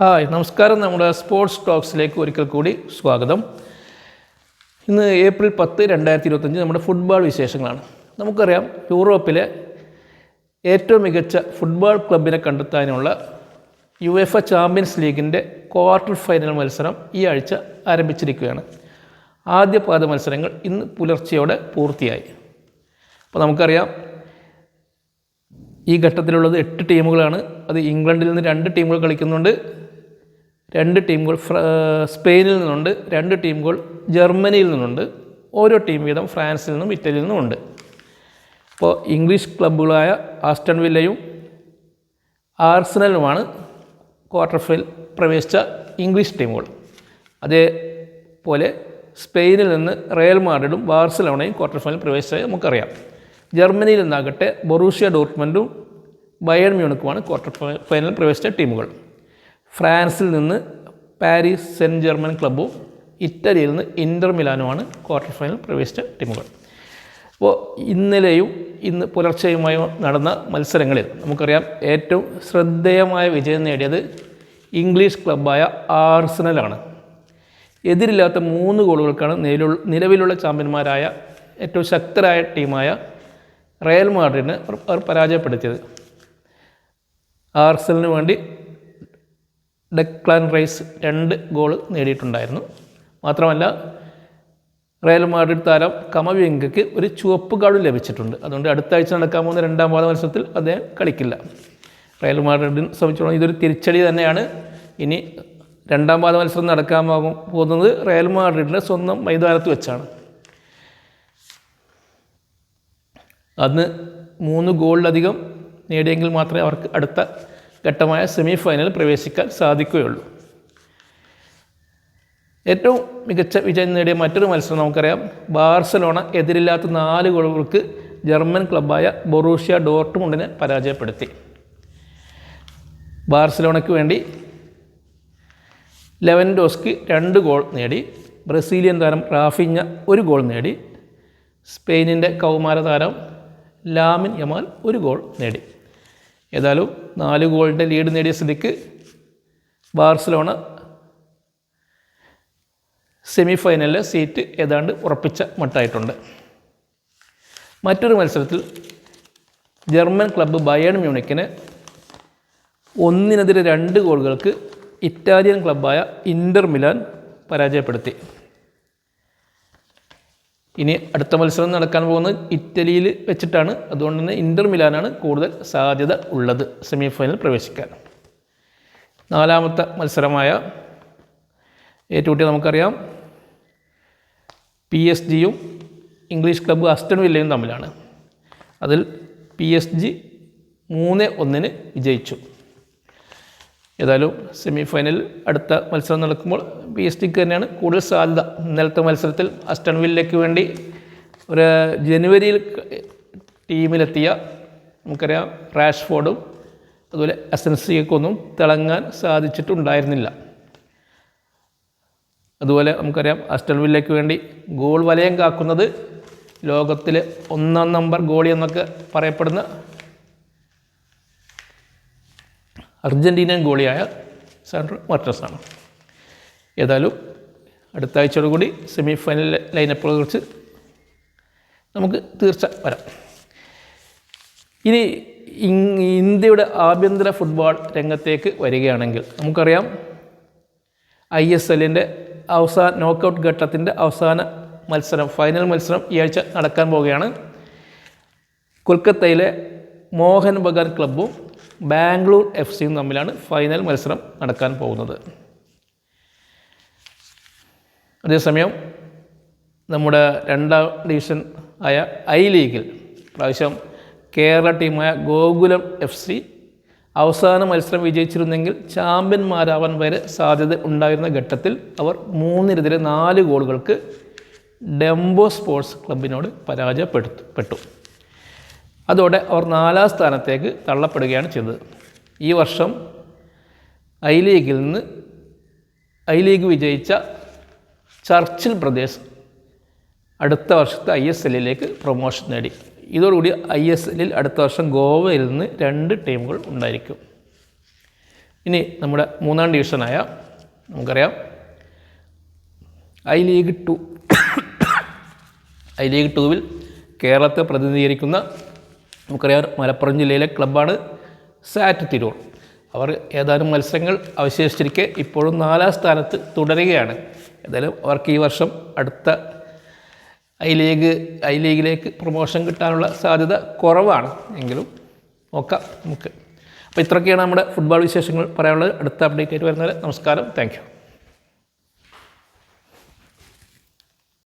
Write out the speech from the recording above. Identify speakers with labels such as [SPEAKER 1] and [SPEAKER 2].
[SPEAKER 1] Hi നമസ്കാരം. നമ്മുടെ sports ടോക്സിലേക്ക് ഒരിക്കൽ കൂടി സ്വാഗതം. ഇന്ന് ഏപ്രിൽ പത്ത് രണ്ടായിരത്തി ഇരുപത്തഞ്ച് നമ്മുടെ ഫുട്ബോൾ വിശേഷങ്ങളാണ്. നമുക്കറിയാം യൂറോപ്പിലെ ഏറ്റവും മികച്ച ഫുട്ബോൾ ക്ലബിനെ കണ്ടെത്താനുള്ള യു എഫ് എ ചാമ്പ്യൻസ് ലീഗിന്റെ ക്വാർട്ടർ ഫൈനൽ മത്സരം ഈ ആഴ്ച ആരംഭിച്ചിരിക്കുകയാണ്. ആദ്യ പാദ മത്സരങ്ങൾ ഇന്ന് പുലർച്ചെയോടെ പൂർത്തിയായി. അപ്പോൾ നമുക്കറിയാം ഈ ഘട്ടത്തിലുള്ളത് എട്ട് ടീമുകളാണ്. അത് ഇംഗ്ലണ്ടിൽ നിന്ന് രണ്ട് ടീമുകൾ കളിക്കുന്നുണ്ട്. രണ്ട് ടീമുകൾ സ്പെയിനിൽ നിന്നുണ്ട് രണ്ട് ടീമുകൾ ജർമ്മനിയിൽ നിന്നുണ്ട് ഓരോ ടീം വീതം ഫ്രാൻസിൽ നിന്നും ഇറ്റലിയിൽ നിന്നും ഉണ്ട്. അപ്പോൾ ഇംഗ്ലീഷ് ക്ലബ്ബുകളായ ആസ്റ്റൺ വില്ലയും ആർസനലുമാണ് ക്വാർട്ടർ ഫൈനൽ പ്രവേശിച്ച ഇംഗ്ലീഷ് ടീമുകൾ അതേപോലെ സ്പെയിനിൽ നിന്ന് റയൽ മാഡ്രിഡും ബാർസലോണയും ക്വാർട്ടർ ഫൈനൽ പ്രവേശിച്ചത് നമുക്കറിയാം. ജർമ്മനിയിൽ നിന്നാകട്ടെ ബൊറൂഷ്യ ഡോർട്ട്മെന്റും ബയൺ മ്യൂണിക്കുമാണ് ക്വാർട്ടർ ഫൈനൽ പ്രവേശിച്ച ടീമുകൾ ഫ്രാൻസിൽ നിന്ന് പാരീസ് സെന്റ് ജർമ്മൻ ക്ലബ്ബും ഇറ്റലിയിൽ നിന്ന് ഇന്റർ മിലാനുമാണ് ക്വാർട്ടർ ഫൈനൽ പ്രവേശിച്ച ടീമുകൾ. അപ്പോൾ ഇന്നലെയും ഇന്ന് പുലർച്ചെയുമായി നടന്ന മത്സരങ്ങളിൽ നമുക്കറിയാം ഏറ്റവും ശ്രദ്ധേയമായ വിജയം നേടിയത് ഇംഗ്ലീഷ് ക്ലബ്ബായ ആർസണലാണ്. എതിരില്ലാത്ത മൂന്ന് ഗോളുകൾക്കാണ് നിലവിലുള്ള ചാമ്പ്യന്മാരായ ഏറ്റവും ശക്തരായ ടീമായ റയൽ മാഡ്രിഡിനെ അവർ പരാജയപ്പെടുത്തിയത്. ആർസലിന് വേണ്ടി ഡെക്ലാൻ റൈസ് രണ്ട് ഗോൾ നേടിയിട്ടുണ്ടായിരുന്നു. മാത്രമല്ല റയൽ മാഡ്രിഡ് താരം കമവിങ്കയ്ക്ക് ഒരു ചുവപ്പ് കാർഡ് ലഭിച്ചിട്ടുണ്ട്. അതുകൊണ്ട് അടുത്ത ആഴ്ച നടക്കാൻ പോകുന്ന രണ്ടാം പാദ മത്സരത്തിൽ അദ്ദേഹം കളിക്കില്ല. റയൽ മാഡ്രിഡിനെ സംബന്ധിച്ചോളം ഇതൊരു തിരിച്ചടി തന്നെയാണ്. ഇനി രണ്ടാം പാദ മത്സരം നടക്കാൻ പോകും പോകുന്നത് റയൽ മാഡ്രിഡിന്റെ സ്വന്തം മൈതാനത്ത് വെച്ചാണ്. അന്ന് മൂന്ന് ഗോളിലധികം നേടിയെങ്കിൽ മാത്രമേ അവർക്ക് അടുത്ത ഘട്ടമായ സെമി ഫൈനൽ പ്രവേശിക്കാൻ സാധിക്കുകയുള്ളൂ. ഏറ്റവും മികച്ച വിജയം നേടിയ മറ്റൊരു മത്സരം നമുക്കറിയാം. ബാർസലോണ എതിരില്ലാത്ത നാല് ഗോളുകൾക്ക് ജർമ്മൻ ക്ലബ്ബായ ബൊറൂഷ്യ ഡോർട്ട്മുണ്ടിനെ പരാജയപ്പെടുത്തി. ബാർസലോണയ്ക്ക് വേണ്ടി ലെവൻ ലെവൻഡോസ്കി രണ്ട് ഗോൾ നേടി. ബ്രസീലിയൻ താരം റാഫിഞ്ഞ ഒരു ഗോൾ നേടി. സ്പെയിനിന്റെ കൗമാര താരം ലാമിൻ യമാൽ ഒരു ഗോൾ നേടി. ഏതായാലും നാല് ഗോളിന്റെ ലീഡ് നേടിയ സ്ഥിതിക്ക് ബാർസലോണ സെമി ഫൈനലിലെ സീറ്റ് ഏതാണ്ട് ഉറപ്പിച്ച മട്ടായിട്ടുണ്ട്. മറ്റൊരു മത്സരത്തിൽ ജർമ്മൻ ക്ലബ്ബ് ബയേൺ മ്യൂണിക്കിന് ഒന്നിനെതിരെ രണ്ട് ഗോളുകൾക്ക് ഇറ്റാലിയൻ ക്ലബ്ബായ ഇന്റർ മിലാൻ പരാജയപ്പെടുത്തി. ഇനി അടുത്ത മത്സരം നടക്കാൻ പോകുന്നത് ഇറ്റലിയിൽ വെച്ചിട്ടാണ്. അതുകൊണ്ട് തന്നെ ഇന്റർ മിലാനാണ് കൂടുതൽ സാധ്യത ഉള്ളത്. സെമി ഫൈനൽ പ്രവേശിക്കാൻ. നാലാമത്തെ മത്സരമായ ഏറ്റുമുട്ടിയ നമുക്കറിയാം. പി എസ് ജിയും ഇംഗ്ലീഷ് ക്ലബ് അസ്റ്റൺ വില്ലയും തമ്മിലാണ്. അതിൽ പി എസ് ജി മൂന്ന് ഒന്നിന് വിജയിച്ചു. ഏതായാലും സെമി ഫൈനലിൽ അടുത്ത മത്സരം നടക്കുമ്പോൾ പി എസ് ടിക്ക് തന്നെയാണ് കൂടുതൽ സാധ്യത. ഇന്നലത്തെ മത്സരത്തിൽ അസ്റ്റൺവില്ലേക്ക് വേണ്ടി ഒരു ജനുവരിയിൽ ടീമിലെത്തിയ നമുക്കറിയാം റാഷ്ഫോർഡും അതുപോലെ അസൻസിയൊക്കൊന്നും തിളങ്ങാൻ സാധിച്ചിട്ടുണ്ടായിരുന്നില്ല. അതുപോലെ നമുക്കറിയാം അസ്റ്റൺവില്ലയ്ക്ക് വേണ്ടി ഗോൾ വലയം കാക്കുന്നത് ലോകത്തിലെ ഒന്നാം നമ്പർ ഗോളി എന്നൊക്കെ പറയപ്പെടുന്ന അർജന്റീനിയൻ ഗോളിയായ സാൻഡ്രോ മാർട്ടസ് ആണ് ഏതായാലും അടുത്ത ആഴ്ചയോടുകൂടി സെമി ഫൈനൽ ലൈനപ്പുകളെ കുറിച്ച് നമുക്ക് തീർച്ച വരാം. ഇനി ഇന്ത്യയുടെ ആഭ്യന്തര ഫുട്ബോൾ രംഗത്തേക്ക് വരികയാണെങ്കിൽ നമുക്കറിയാം ഐ എസ് എല്ലിന്റെ അവസാന നോക്കൗട്ട് ഘട്ടത്തിന്റെ അവസാന മത്സരം ഫൈനൽ മത്സരം ഈ ആഴ്ച നടക്കാൻ പോവുകയാണ്. കൊൽക്കത്തയിലെ മോഹൻ ബഗാൻ ക്ലബ്ബും ബാംഗ്ലൂർ എഫ് സിയും തമ്മിലാണ് ഫൈനൽ മത്സരം നടക്കാൻ പോകുന്നത്. അതേസമയം നമ്മുടെ രണ്ടാം ഡിവിഷൻ ആയ ഐ ലീഗിൽ പ്രാവശ്യം കേരള ടീമായ ഗോകുലം എഫ് സി അവസാന മത്സരം വിജയിച്ചിരുന്നെങ്കിൽ ചാമ്പ്യന്മാരാവാൻ വരെ സാധ്യത ഉണ്ടായിരുന്ന ഘട്ടത്തിൽ അവർ മൂന്നിനെതിരെ നാല് ഗോളുകൾക്ക് ഡെംബോ സ്പോർട്സ് ക്ലബിനോട് പരാജയപ്പെടുത്തു പെട്ടു. അതോടെ അവർ നാലാം സ്ഥാനത്തേക്ക് തള്ളപ്പെടുകയാണ് ചെയ്തത്. ഈ വർഷം ഐ ലീഗിൽ നിന്ന് ഐ ലീഗ് വിജയിച്ച ചർച്ചിൽ പ്രദേശ് അടുത്ത വർഷത്തെ ഐ എസ് എല്ലിലേക്ക് പ്രൊമോഷൻ നേടി. ഇതോടുകൂടി ഐ എസ് എല്ലിൽ അടുത്ത വർഷം ഗോവയിൽ നിന്ന് രണ്ട് ടീമുകൾ ഉണ്ടായിരിക്കും. ഇനി നമ്മുടെ മൂന്നാം ഡിവിഷനായ നമുക്കറിയാം. I league two I league ടുവിൽ കേരളത്തെ പ്രതിനിധീകരിക്കുന്ന നമുക്കറിയാം മലപ്പുറം ജില്ലയിലെ ക്ലബ്ബാണ് സാറ്റ് തിരൂർ. അവർ ഏതാനും മത്സരങ്ങൾ അവശേഷിച്ചിരിക്കെ ഇപ്പോഴും നാലാം സ്ഥാനത്ത് തുടരുകയാണ്. ഏതായാലും അവർക്ക് ഈ വർഷം അടുത്ത ഐ ലീഗ് ഐ ലീഗിലേക്ക് പ്രൊമോഷൻ കിട്ടാനുള്ള സാധ്യത കുറവാണ്. എങ്കിലും നോക്കാം നമുക്ക്. അപ്പോൾ ഇത്രയൊക്കെയാണ് നമ്മുടെ ഫുട്ബോൾ വിശേഷങ്ങൾ പറയാനുള്ളത്. അടുത്ത അപ്ഡേറ്റ് ആയിട്ട് വരുന്നത് നമസ്കാരം. താങ്ക്